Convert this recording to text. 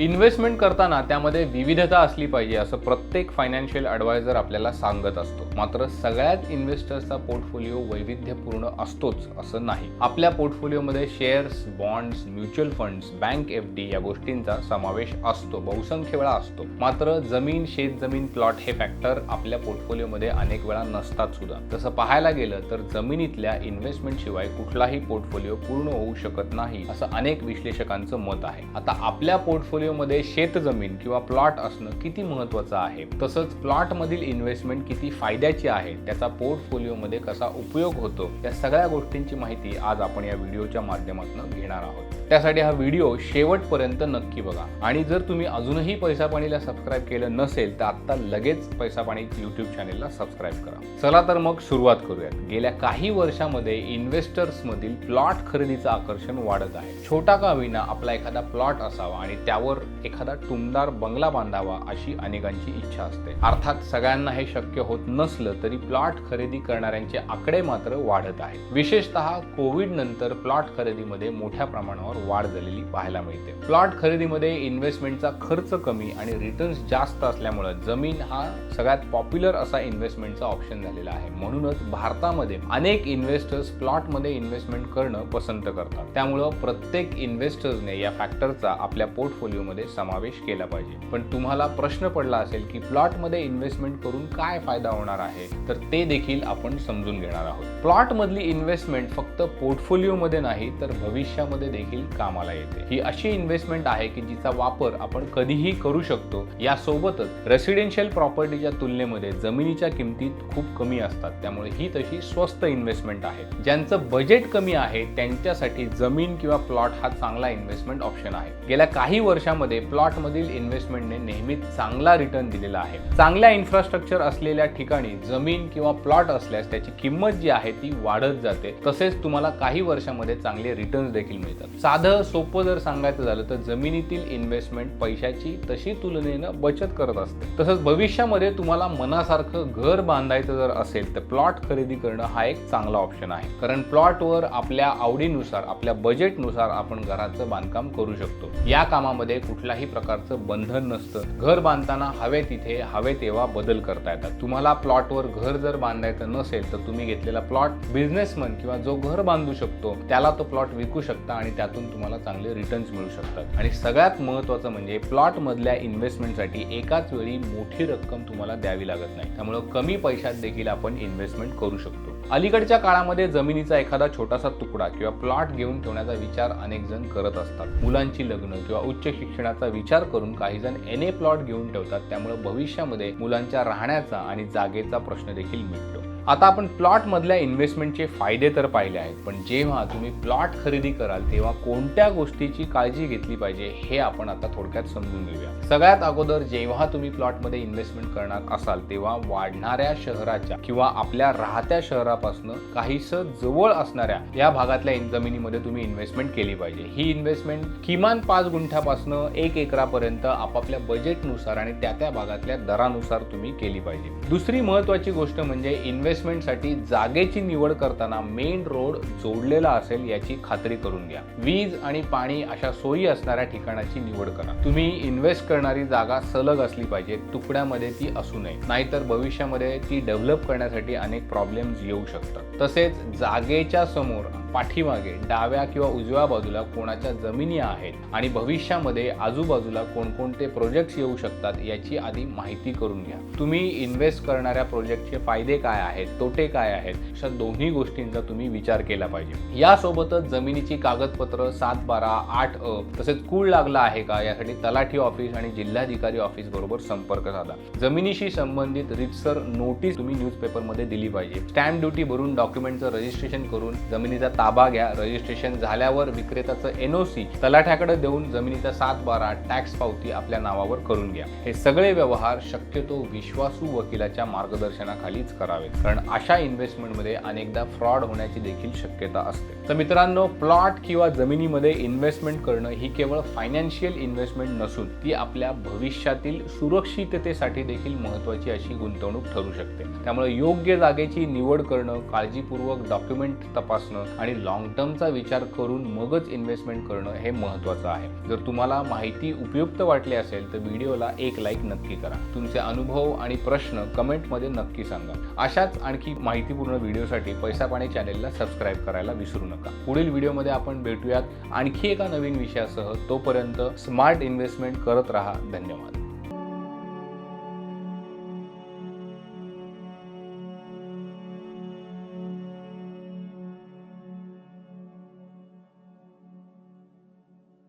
Investment करताना त्यामध्ये विविधता असली पाहिजे असं प्रत्येक फायनान्शियल ॲडवायझर आपल्याला सांगत असतो. मात्र सगळ्याच इन्व्हेस्टर्सचा पोर्टफोलिओ वैविध्यपूर्ण असतोच असं नाही. आपल्या पोर्टफोलिओमध्ये shares bonds mutual funds bank F D या गोष्टींचा समावेश असतो. बहुसंख्य वेळा असतो. मात्र जमीन शेत जमीन प्लॉट हे फॅक्टर आपल्या पोर्टफोलिओमध्ये अनेक वेळा नसतात सुद्धा. तसं पाहायला गेलं तर जमिनीतल्या इन्व्हेस्टमेंटशिवाय कुठलाही पोर्टफोलिओ पूर्ण होऊ शकत नाही असं अनेक विश्लेषकांचं मत आहे. आता आपल्या पोर्टफोलिओ पोर्टफोलिओमध्ये शेतजमीन किंवा प्लॉट असणं किती महत्त्वाचं आहे? तसंच प्लॉटमधील इन्व्हेस्टमेंट किती फायद्याची आहे? त्याचा पोर्टफोलिओमध्ये कसा उपयोग होतो? या सगळ्या गोष्टींची माहिती आज आपण या व्हिडिओच्या माध्यमातून घेणार आहोत. त्यासाठी हा व्हिडिओ शेवटपर्यंत नक्की बघा. आणि जर तुम्ही अजूनही पैसा पाणीला सबस्क्राईब केलं नसेल तर आत्ता लगेच पैसा पाणी यूट्यूब चॅनेलला सबस्क्राईब करा. चला तर मग सुरुवात करूयात. गेल्या काही वर्षामध्ये इन्व्हेस्टर्समधील प्लॉट खरेदीचं आकर्षण वाढत आहे. छोटा का विना आपला एखादा प्लॉट असावा आणि त्यावर एखादा टुमदार बंगला बांधावा अशी अनेकांची इच्छा असते. अर्थात सगळ्यांना हे शक्य होत नसलं तरी प्लॉट खरेदी करणाऱ्यांचे आकडे मात्र वाढत आहेत. विशेषतः कोविड नंतर प्लॉट खरेदीमध्ये मोठ्या प्रमाणावर वाढ झालेली पाहायला मिळते. प्लॉट खरेदीमध्ये इन्व्हेस्टमेंटचा खर्च कमी आणि रिटर्न्स जास्त असल्यामुळे जमीन हा सगळ्यात पॉप्युलर असा इन्व्हेस्टमेंटचा ऑप्शन झालेला आहे. म्हणूनच भारतामध्ये अनेक इन्व्हेस्टर्स प्लॉटमध्ये इन्व्हेस्टमेंट करणं पसंत करतात. त्यामुळं प्रत्येक इन्व्हेस्टर्सने या फॅक्टरचा आपल्या पोर्टफोलिओ पोर्टफोलिओमध्ये समावेश केला पाहिजे. पण तुम्हाला प्रश्न पडला असेल की प्लॉटमध्ये इन्व्हेस्टमेंट करून काय फायदा होणार आहे तर ते देखील आपण समजून घेणार आहोत. प्लॉटमधली इन्व्हेस्टमेंट फक्त पोर्टफोलिओमध्ये नाही तर भविष्यामध्ये देखील कामाला येते. ही अशी इन्व्हेस्टमेंट आहे की जिचा वापर आपण कधीही करू शकतो. यासोबतच रेसिडेन्शियल प्रॉपर्टीच्या तुलनेमध्ये जमिनीच्या किमतीत खूप कमी असतात. त्यामुळे ही तशी स्वस्त इन्व्हेस्टमेंट आहे. ज्यांचं बजेट कमी आहे त्यांच्यासाठी जमीन किंवा प्लॉट हा चांगला इन्व्हेस्टमेंट ऑप्शन आहे. गेल्या काही वर्ष वर्षामध्ये प्लॉटमधील इन्व्हेस्टमेंटने नेहमीच चांगला रिटर्न दिलेला आहे. चांगल्या इन्फ्रास्ट्रक्चर असलेल्या ठिकाणी जमीन किंवा प्लॉट असल्यास त्याची किंमत जी आहे ती वाढत जाते. तसेच तुम्हाला काही वर्षामध्ये चांगले रिटर्न्स देखील मिळतात. साधं सोपं जर सांगायचं झालं तर जमिनीतील इन्व्हेस्टमेंट पैशाची तशी तुलनेनं बचत करत असते. तसंच भविष्यामध्ये तुम्हाला मनासारखं घर बांधायचं जर असेल तर प्लॉट खरेदी करणं हा एक चांगला ऑप्शन आहे. कारण प्लॉटवर आपल्या आवडीनुसार आपल्या बजेटनुसार आपण घराचं बांधकाम करू शकतो. या कामामध्ये कुठल्याही प्रकारचं बंधन नसतं. घर बांधताना हवे तिथे हवे तेव्हा बदल करता येतात. तुम्हाला प्लॉटवर घर जर बांधायचं नसेल तर तुम्ही घेतलेला प्लॉट बिझनेसमन किंवा जो घर बांधू शकतो त्याला तो प्लॉट विकू शकता आणि त्यातून तुम्हाला चांगले रिटर्न्स मिळू शकतात. आणि सगळ्यात महत्त्वाचं म्हणजे प्लॉट मधल्या इन्व्हेस्टमेंटसाठी एकाच वेळी मोठी रक्कम तुम्हाला द्यावी लागत नाही. त्यामुळे कमी पैशात देखील आपण इन्व्हेस्टमेंट करू शकतो. अलीकडच्या काळामध्ये जमिनीचा एखादा छोटासा तुकडा किंवा प्लॉट घेऊन ठेवण्याचा विचार अनेक जण करत असतात. मुलांची लग्न किंवा उच्च शिक्षणाचा विचार करून काही जण एन ए प्लॉट घेऊन ठेवतात. त्यामुळे भविष्यामध्ये मुलांच्या राहण्याचा आणि जागेचा प्रश्न देखील मिटतो. आता आपण प्लॉटमधल्या इन्व्हेस्टमेंटचे फायदे तर पाहिले आहेत पण जेव्हा तुम्ही प्लॉट खरेदी कराल तेव्हा कोणत्या गोष्टीची काळजी घेतली पाहिजे हे आपण आता थोडक्यात समजून घेऊया. सगळ्यात अगोदर जेव्हा तुम्ही प्लॉटमध्ये इन्व्हेस्टमेंट करणार असाल तेव्हा वाढणाऱ्या शहराच्या किंवा आपल्या राहत्या शहरापासून काहीस जवळ असणाऱ्या या भागातल्या जमिनीमध्ये तुम्ही इन्व्हेस्टमेंट केली पाहिजे. ही इन्व्हेस्टमेंट किमान पाच गुंठ्यापासून एक एकरापर्यंत आपापल्या बजेटनुसार आणि त्या त्या भागातल्या दरानुसार तुम्ही केली पाहिजे. दुसरी महत्वाची गोष्ट म्हणजे इन्व्हेस्टमेंटसाठी जागेची निवड करताना मेन रोड जोडलेला असेल याची खात्री करून घ्या. वीज आणि पाणी अशा सोयी असणाऱ्या ठिकाणाची निवड करा. तुम्ही इन्व्हेस्ट करणारी जागा सलग असली पाहिजे तुकड्यामध्ये ती असू नये. नाहीतर भविष्यामध्ये ती डेव्हलप करण्यासाठी अनेक प्रॉब्लेम्स येऊ शकतात. तसेच जागेच्या समोर पाठीमागे डाव्या किंवा उजव्या बाजूला कोणाच्या जमिनी आहेत आणि भविष्यामध्ये आजूबाजूला कोणकोणते प्रोजेक्ट्स येऊ शकतात याची आधी माहिती करून घ्या. तुम्ही इन्व्हेस्ट करणाऱ्या प्रोजेक्टचे फायदे काय आहेत? तोटे काय आहेत अशा दोन्ही गोष्टींचा तुम्ही विचार केला पाहिजे. यासोबतच जमिनीची कागदपत्र सात बारा आठ अ तसेच कूळ लागला आहे का यासाठी तलाठी ऑफिस आणि जिल्हाधिकारी ऑफिस बरोबर संपर्क साधा. जमिनीशी संबंधित रितसर नोटीस तुम्ही न्यूजपेपरमध्ये दिली पाहिजे. स्टॅम्प ड्युटी भरून डॉक्युमेंटचं रजिस्ट्रेशन करून जमिनीचा ताबा घ्या. रजिस्ट्रेशन झाल्यावर विक्रेत्याचं एनओसी तलाठ्याकडे देऊन जमिनीचा सात बारा टॅक्स पावती आपल्या नावावर करून घ्या. हे सगळे व्यवहार शक्यतो विश्वासू वकिलाच्या मार्गदर्शनाखालीच करावेत. कारण कारण अशा इन्व्हेस्टमेंटमध्ये अनेकदा फ्रॉड होण्याची देखील शक्यता असते. तर मित्रांनो प्लॉट किंवा जमिनीमध्ये इन्व्हेस्टमेंट करणं ही केवळ फायनान्शियल इन्व्हेस्टमेंट नसून ती आपल्या भविष्यातील सुरक्षिततेसाठी देखील महत्त्वाची अशी गुंतवणूक ठरू शकते. त्यामुळे योग्य जागेची निवड करणं काळजीपूर्वक डॉक्युमेंट तपासणं आणि लॉंग टर्मचा विचार करून मगच इन्व्हेस्टमेंट करणं हे महत्त्वाचं आहे. जर तुम्हाला माहिती उपयुक्त वाटली असेल तर व्हिडिओला एक लाईक नक्की करा. तुमचे अनुभव आणि प्रश्न कमेंटमध्ये नक्की सांगा. अशाच आणखी माहितीपूर्ण व्हिडिओसाठी पैसा पाणी चॅनेलला सबस्क्राईब करायला विसरू नका. पुढील व्हिडिओमध्ये आपण भेटूयात. आणखी एका नवीन विषयासह तोपर्यंत स्मार्ट इन्व्हेस्टमेंट करत राहा. धन्यवाद.